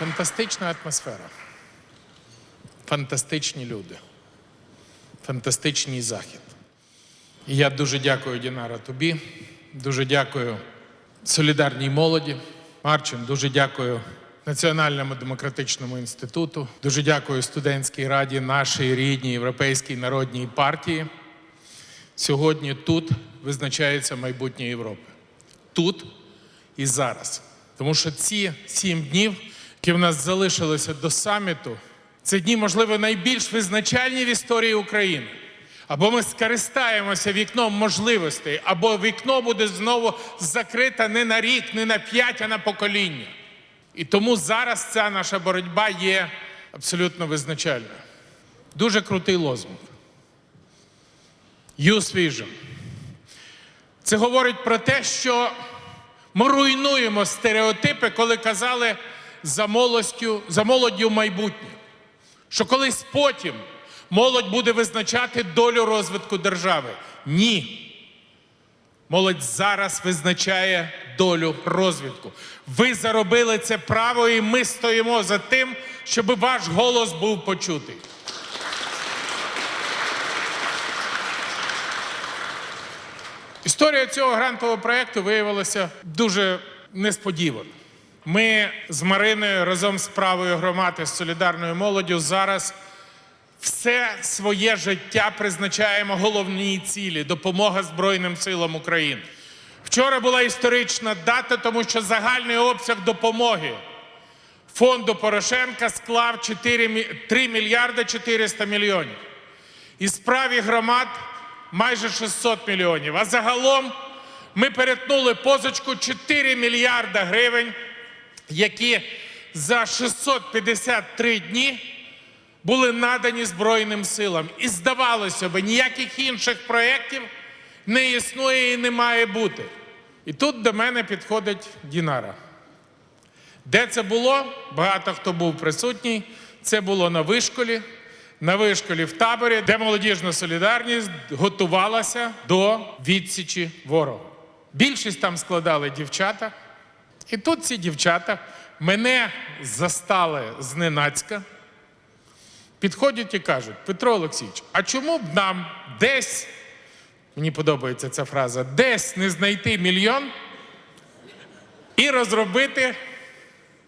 Фантастична атмосфера. Фантастичні люди. Фантастичний захід. І я дуже дякую, Дінара, тобі. Дуже дякую солідарній молоді. Марчин, дуже дякую Національному демократичному інституту. Дуже дякую студентській раді нашій рідній Європейській народній партії. Сьогодні тут визначається майбутнє Європи. Тут і зараз. Тому що ці сім днів, які в нас залишилися до саміту, це дні, можливо, найбільш визначальні в історії України. Або ми скористаємося вікном можливостей, або вікно буде знову закрите не на рік, не на п'ять, а на покоління. І тому зараз ця наша боротьба є абсолютно визначальною. Дуже крутий лозунг. Use Vision. Це говорить про те, що ми руйнуємо стереотипи, коли казали за молоддю, за молоддю майбутнє. Що колись потім молодь буде визначати долю розвитку держави. Ні. Молодь зараз визначає долю розвитку. Ви заробили це право, і ми стоїмо за тим, щоб ваш голос був почутий. Історія цього грантового проєкту виявилася дуже несподівано. Ми з Мариною разом з правою громади солідарною молоддю зараз все своє життя призначаємо головній цілі допомога Збройним силам України. Вчора була історична дата, тому що загальний обсяг допомоги фонду Порошенка склав 4, мі- 3 мільярди 400 мільйонів. І справі громад майже 600 мільйонів. А загалом ми перетнули позичку 4 мільярда гривень, які за 653 дні були надані Збройним силам. І здавалося б, ніяких інших проєктів не існує і не має бути. І тут до мене підходить Дінара. Де це було? Багато хто був присутній. Це було на вишколі, на вишколі в таборі, де молодіжна солідарність готувалася до відсічі ворога. Більшість там складали дівчата. І тут ці дівчата мене застали зненацька, підходять і кажуть: Петро Олексійович, а чому б нам десь, мені подобається ця фраза, десь не знайти мільйон і розробити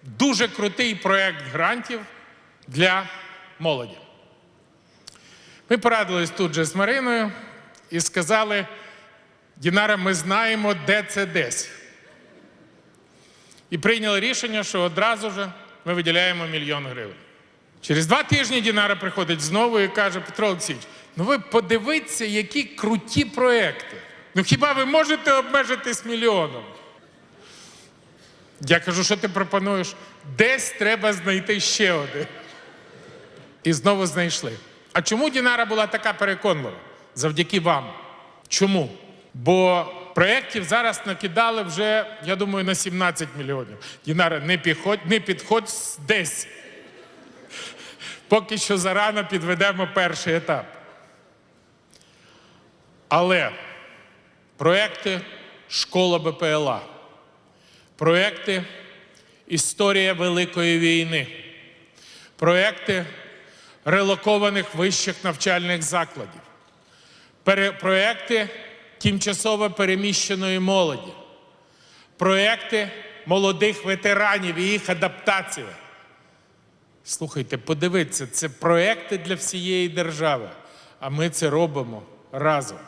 дуже крутий проєкт грантів для молоді. Ми порадились тут же з Мариною і сказали: Дінара, ми знаємо, де це десь. І прийняли рішення, що одразу ж ми виділяємо мільйон гривень. Через два тижні Дінара приходить знову і каже: Петро Олексійович, ну ви подивіться, які круті проекти. Ну хіба ви можете обмежитись мільйоном? Я кажу, що ти пропонуєш? Десь треба знайти ще один. І знову знайшли. А чому Дінара була така переконлива? Завдяки вам. Чому? Бо проєктів зараз накидали вже, я думаю, на 17 мільйонів. Дінара, не підходь, не підходь десь. Поки що зарано підведемо перший етап. Але проекти Школа БПЛА, проекти Історія Великої війни, проекти релокованих вищих навчальних закладів, проекти тимчасово переміщеної молоді, проекти молодих ветеранів і їх адаптація. Слухайте, подивіться, це проекти для всієї держави, а ми це робимо разом.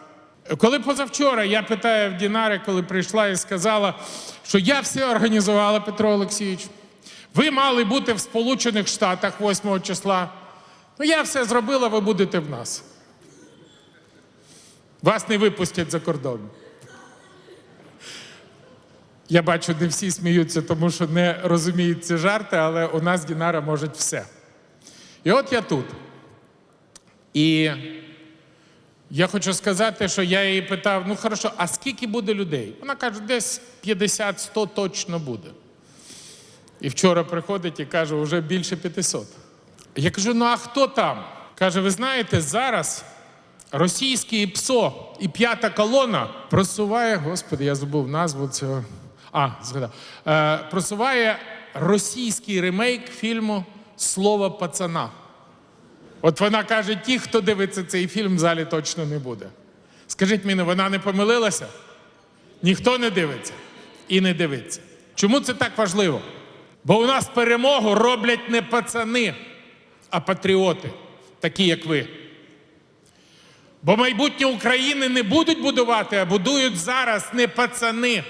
Коли позавчора я питаю в Дінари, коли прийшла і сказала, що я все організувала, Петро Олексійович, ви мали бути в Сполучених Штатах 8 числа. Ну, я все зробила, ви будете в нас. Вас не випустять за кордон. Я бачу, не всі сміються, тому що не розуміють ці жарти, але у нас Дінара може все. І от я тут. І я хочу сказати, що я її питав: ну хорошо, а скільки буде людей? Вона каже, десь 50-100 точно буде. І вчора приходить і каже, вже більше 500. Я кажу: ну а хто там? Каже, ви знаєте, зараз російське ПСО і п'ята колона просуває, господи, я забув назву цього. А, згадав. Е, просуває російський ремейк фільму Слово пацана. От вона каже: ті, хто дивиться цей фільм, в залі точно не буде. Скажіть мені, вона не помилилася? Ніхто не дивиться і не дивиться. Чому це так важливо? Бо у нас перемогу роблять не пацани, а патріоти, такі як ви. Бо майбутнє України не будуть будувати, а будують зараз не пацани,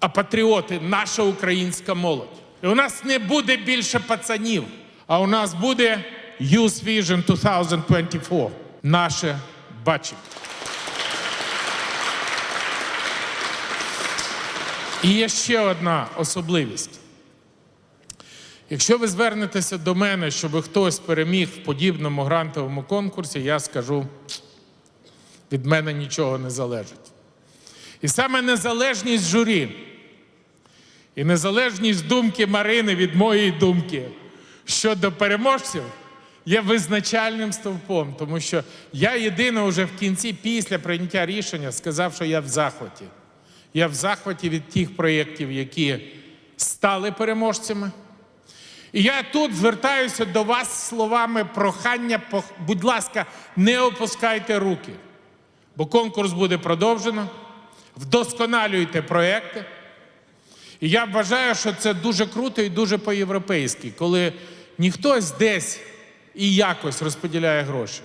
а патріоти, наша українська молодь. І у нас не буде більше пацанів, а у нас буде Youth Vision 2024. Наше бачення. І є ще одна особливість. Якщо ви звернетеся до мене, щоб хтось переміг в подібному грантовому конкурсі, я скажу, від мене нічого не залежить. І саме незалежність журі і незалежність думки Марини від моєї думки щодо переможців є визначальним стовпом, тому що я єдине вже в кінці, після прийняття рішення, сказав, що я в захваті. Я в захваті від тих проєктів, які стали переможцями. І я тут звертаюся до вас словами прохання, будь ласка, не опускайте руки, бо конкурс буде продовжено. Вдосконалюйте проекти. І я вважаю, що це дуже круто і дуже по-європейськи, коли не хтось десь і якось розподіляє гроші,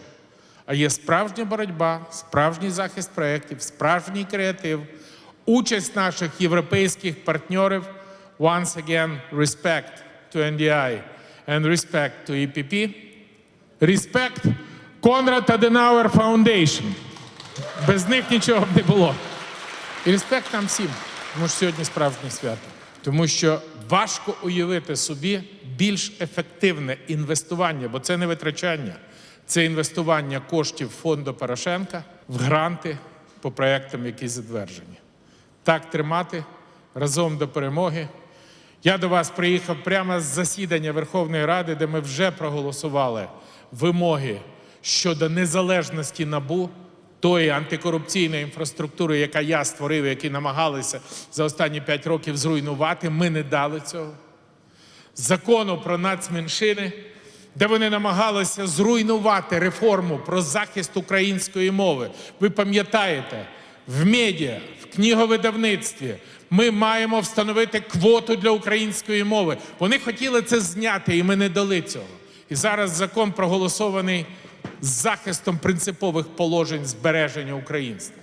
а є справжня боротьба, справжній захист проєктів, справжній креатив, участь наших європейських партнерів. Once again, respect to NDI and respect to EPP. Respect Konrad Adenauer Foundation. Без них нічого б не було. І респект нам всім, тому що сьогодні справжнє свято. Тому що важко уявити собі більш ефективне інвестування, бо це не витрачання, це інвестування коштів фонду Порошенка в гранти по проектам, які затверджені. Так тримати разом до перемоги. Я до вас приїхав прямо з засідання Верховної Ради, де ми вже проголосували вимоги щодо незалежності набу, тої антикорупційної інфраструктури, яка я створив, які намагалися за останні п'ять років зруйнувати. Ми не дали цього. Закону про нацменшини, де вони намагалися зруйнувати реформу про захист української мови. Ви пам'ятаєте, в медіа, в книговидавництві ми маємо встановити квоту для української мови. Вони хотіли це зняти, і ми не дали цього. І зараз закон проголосований з захистом принципових положень збереження українства.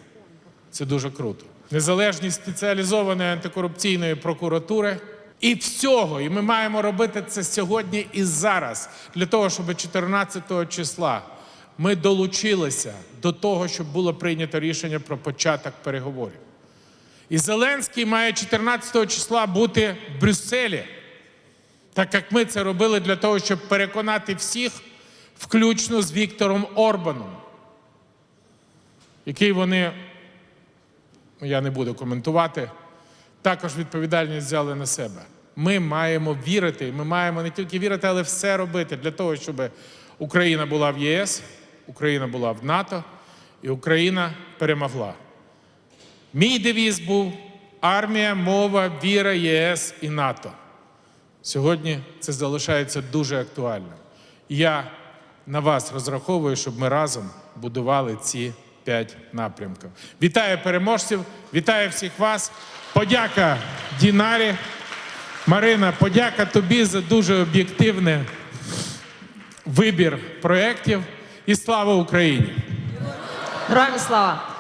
Це дуже круто. Незалежність спеціалізованої антикорупційної прокуратури і всього. І ми маємо робити це сьогодні і зараз, для того, щоб 14 числа ми долучилися до того, щоб було прийнято рішення про початок переговорів. І Зеленський має 14 числа бути в Брюсселі, так як ми це робили для того, щоб переконати всіх, включно з Віктором Орбаном, який вони, я не буду коментувати, також відповідальність взяли на себе. Ми маємо вірити, і ми маємо не тільки вірити, але все робити для того, щоб Україна була в ЄС, Україна була в НАТО і Україна перемогла. Мій девіз був армія, мова, віра, ЄС і НАТО. Сьогодні це залишається дуже актуальним. Я на вас розраховую, щоб ми разом будували ці п'ять напрямків. Вітаю переможців, вітаю всіх вас. Подяка Дінарі. Марина, подяка тобі за дуже об'єктивний вибір проєктів. І слава Україні! Героям слава!